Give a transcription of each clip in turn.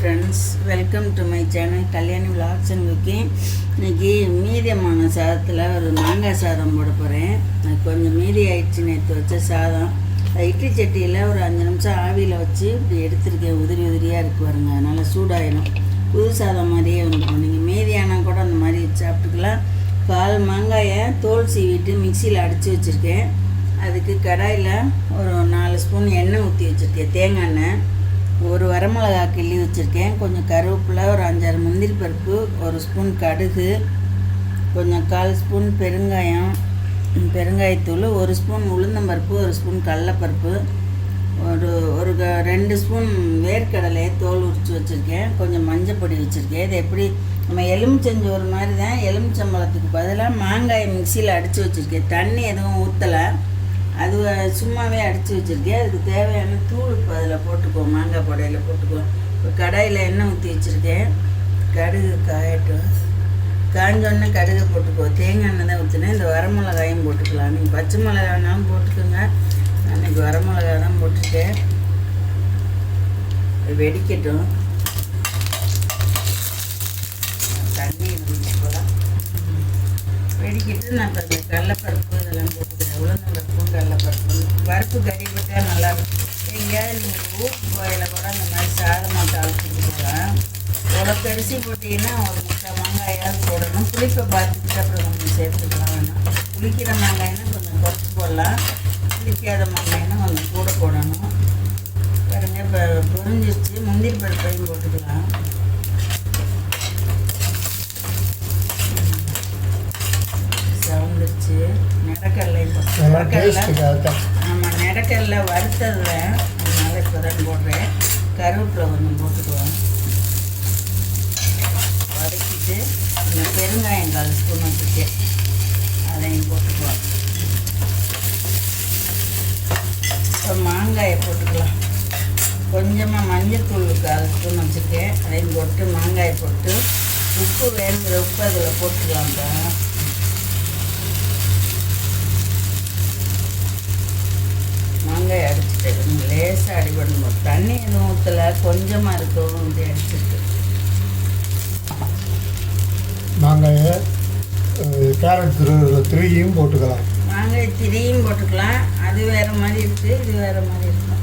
Friends welcome to my channel Kalyani vlogs and இன்றைக்கி மீதியமான சாதத்தில் ஒரு மாங்காய் சாதம் போட போகிறேன் அது கொஞ்சம் மீதி ஆயிடுச்சு நேற்று வச்ச சாதம். இட்லி சட்டியில் ஒரு அஞ்சு நிமிஷம் ஆவியில் வச்சு இப்படி எடுத்துருக்கேன். உதிரி உதிரியாக இருக்கு பாருங்க. அதனால் சூடாயிடும். புது சாதம் மாதிரியே வந்துடும். நீங்கள் மீதியானால் கூட அந்த மாதிரி சாப்பிட்டுக்கலாம். கால் மாங்காயை தோல் சீவிட்டு மிக்சியில் அடித்து வச்சுருக்கேன். அதுக்கு கடாயில் ஒரு நாலு ஸ்பூன் எண்ணெய் ஊற்றி வச்சுருக்கேன். தேங்காய் எண்ணெய். ஒரு வரமிளகா கிள்ளி வச்சுருக்கேன். கொஞ்சம் கருவேப்பிலை ஒரு அஞ்சாறு முந்திரி பருப்பு ஒரு ஸ்பூன் கடுகு கொஞ்சம் கால் ஸ்பூன் பெருங்காயம் பெருங்காயத்தூள் ஒரு ஸ்பூன் உளுந்தம்பருப்பு ஒரு ஸ்பூன் கடலப்பருப்பு ஒரு ஒரு க- ரெண்டு ஸ்பூன் வேர்க்கடலையை தோல் உரித்து வச்சுருக்கேன். கொஞ்சம் மஞ்சப்பொடி வச்சுருக்கேன். இது எப்படி நம்ம எலுமிச்சஞ்சோறு மாதிரி தான் எலுமிச்சம்பழத்துக்கு பதிலாக மாங்காயை மிக்சியில் அடித்து வச்சுருக்கேன். தண்ணி எதுவும் ஊற்றலை அது சும்மாவே அடித்து வச்சுருக்கேன் அதுக்கு தேவையான தூள் இப்போ அதில் போட்டுக்குவோம் மாங்காய் புடையில் போட்டுக்குவோம் இப்போ கடாயில் எண்ணெய் ஊற்றி வச்சுருக்கேன். கடுகு காயட்டும். காஞ்சோடனே கடுகு போட்டுக்குவோம் தேங்காய் எண்ணெய் தான் ஊற்றினேன் இந்த வரமிளகாயும் போட்டுக்கலாம். நீங்கள் பச்சை மிளகா வேணாலும் போட்டுக்கோங்க. அன்றைக்கி வரமிளகா தான் போட்டுட்டேன் வெடிக்கட்டும் தண்ணி இருந்துச்சு போல வெடிக்கிட்டு நான் இப்போ இந்த கடலப்பருப்பு இதெல்லாம் போட்டுக்கிறேன் உளுந்தம்பருப்பும் கடலப்பருப்பு பருப்பு. கறிப்பட்டால் நல்லாயிருக்கும் எங்கேயாவது நீங்கள் ஊருக்கு கோயில கூட அந்த மாதிரி சாதமாக தாளிச்சுட்டு போகலாம் உலக்கரிசி போட்டிங்கன்னா ஒரு முட்டை வெங்காயாவது போடணும். புளிப்பை பார்த்துக்கிட்டு அப்புறம் கொஞ்சம் சேர்த்துக்கலாம் வேணாம். புளிக்கிற வெங்காயம்னா கொஞ்சம் குறைச்சி போடலாம். புளிக்காத வெங்காயம்னா கொஞ்சம் கூட போடணும். பாருங்க இப்போ புரிஞ்சிருச்சு. முந்திரி பருப்பையும் போட்டுக்கலாம் சவுந்துருச்சு நிலக்கடலையும் போட்டு நல்லா நிலக்கடலை ஆமாம் நிலக்கடலை வறுத்ததில் அதனால இப்போ தான் போடுறேன். கருவேப்பிலை கொஞ்சம் போட்டுக்குவோம். வதக்கிட்டு இந்த பெருங்காயம் கால் ஸ்பூன் வச்சுருக்கேன் அதையும் போட்டுக்குவோம். இப்போ மாங்காயை போட்டுக்கலாம். கொஞ்சமாக மஞ்சத்தூள் கால் ஸ்பூன் வச்சுருக்கேன் அதையும் போட்டு மாங்காயை போட்டு உப்பு வேணுங்கிற உப்பு அதில் போட்டுக்கலாம்ப்பா மாங்காய் அடிச்சுட்டு கொஞ்சம் லேசாக அடிபடணும் தண்ணி எதுவும் ஊற்றலை கொஞ்சமாக இருக்கும் அடிச்சிட்டு மாங்காயை அஹ், கேரட் திரு திருகியும் போட்டுக்கலாம். மாங்காய் திரியும் போட்டுக்கலாம். அது வேறு மாதிரி இருக்குது இது வேறு மாதிரி இருக்கும்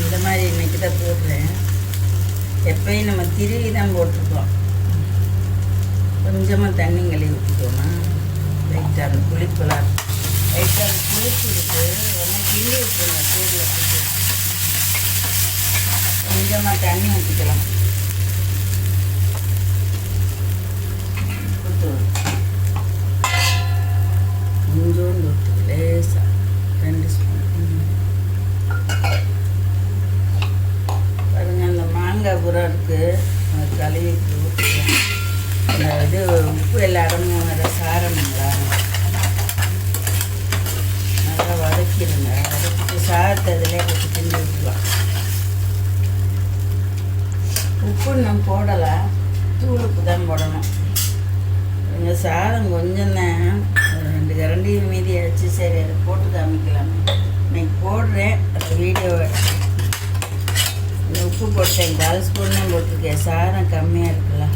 இந்த மாதிரி இன்னைக்கு தான் போடுறேன். எப்பயும் நம்ம திருவி தான் போட்டிருக்கோம். கொஞ்சமாக தண்ணி கழுவி ஊற்றிக்கோமா லைட்டாக அந்த புளிப்பெல்லாம் லைட்டாக அந்த புளிப்பு இருக்குது உடனே விட்டுருங்க சூடில் போட்டு கொஞ்சமாக தண்ணி ஊற்றிக்கலாம் ஊற்றுவோம் கொஞ்சோண்டு ஊற்று லேசாக ரெண்டு ஸ்பூன் பாருங்க அந்த மாங்காய் புறம் இருக்குது அதை கழுவி இப்படி ஊற்றிக்கலாம் அந்த இது உப்பு எல்லா இடமும் வர சாரணுங்களா நல்லா வதக்கிடுங்க வதக்கிட்டு சாதத்தை அதிலே போட்டு கிண்டி விட்டுலாம் உப்பு நம்ம போடலை தூள் உப்பு தான் போடணும் எங்கள் சாதம் கொஞ்சம் தான் ரெண்டு கரண்டியும் மீதி ஆச்சு சரி அதை போட்டு காமிக்கலாம் இன்னைக்கு போடுறேன் அந்த வீடியோ இந்த உப்பு போட்டேன். கால் ஸ்பூன் தான் போட்டிருக்கேன். சாதம் கம்மியாக இருக்குது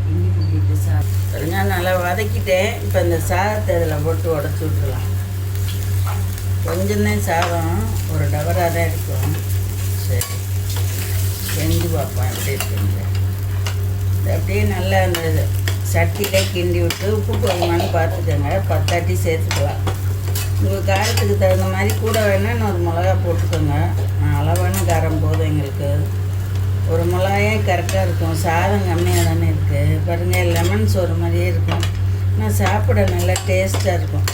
கிண்டி கிண்டிட்டு சாதம் பாருங்க, நல்லா வதக்கிட்டேன். இப்போ இந்த சாதத்தை இதில் போட்டு உடச்சி விட்டுலாம் கொஞ்சம்தான் சாதம் ஒரு டவராக தான் இருக்கும். சரி. செஞ்சு பார்ப்போம் எப்படி இருக்குங்க அப்படியே நல்லா அந்த சட்டியிலே கிண்டி விட்டு உப்பு போதுமானு பார்த்துக்கோங்க. பத்தாட்டி சேர்த்துக்கலாம். உங்கள் காரத்துக்கு தகுந்த மாதிரி கூட வேணால் ஒரு மிளகா போட்டுக்கோங்க. நான் அளவான காரம் போதும் எங்களுக்கு. ஒரு மிளகாயே கரெக்டாக இருக்கும். சாதம் கம்மியாக தானே இருக்குது பாருங்கள் லெமன் சோறு மாதிரியே இருக்கும். ஆனால் சாப்பிட நல்லா டேஸ்ட்டாக இருக்கும்.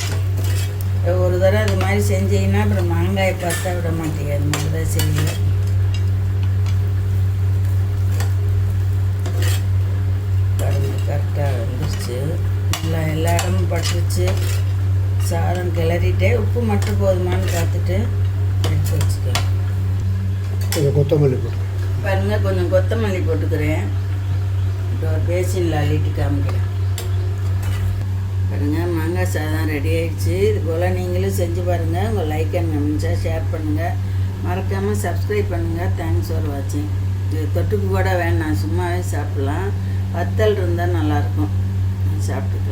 ஒரு தடவை அது மாதிரி செஞ்சீங்கன்னா அப்புறம் மாங்காயை பார்த்தா விட மாட்டேங்க அது மாதிரி தான் செய்யுங்க பாருங்க கரெக்டாக வந்துருச்சு. நல்லா எல்லா இடமும் பட்டுருச்சு. சாதம் கிளறிட்டே உப்பு மட்டும் போதுமான்னு பார்த்துட்டு வச்சுக்கலாம். கொஞ்சம் கொத்தமல்லி போட்டு. பாருங்க கொஞ்சம் கொத்தமல்லி போட்டுக்கிறேன். இப்போ பேசினில் அள்ளிட்டு காமிக்கிறேன். பாருங்கள் மாங்காய் சாதம் ரெடி ஆகிடுச்சு இது போல் நீங்களும் செஞ்சு பாருங்கள் உங்கள் லைக் அண்ட் கமெண்ட்ஸாக ஷேர் பண்ணுங்கள் மறக்காமல் சப்ஸ்கிரைப் பண்ணுங்கள் தேங்க்ஸ் ஃபார் வாட்சிங் இது தொட்டுக்கு கூட வேணாம். சும்மாவே சாப்பிட்லாம். வத்தல் இருந்தால் நல்லாயிருக்கும் சாப்பிட்டுக்கலாம்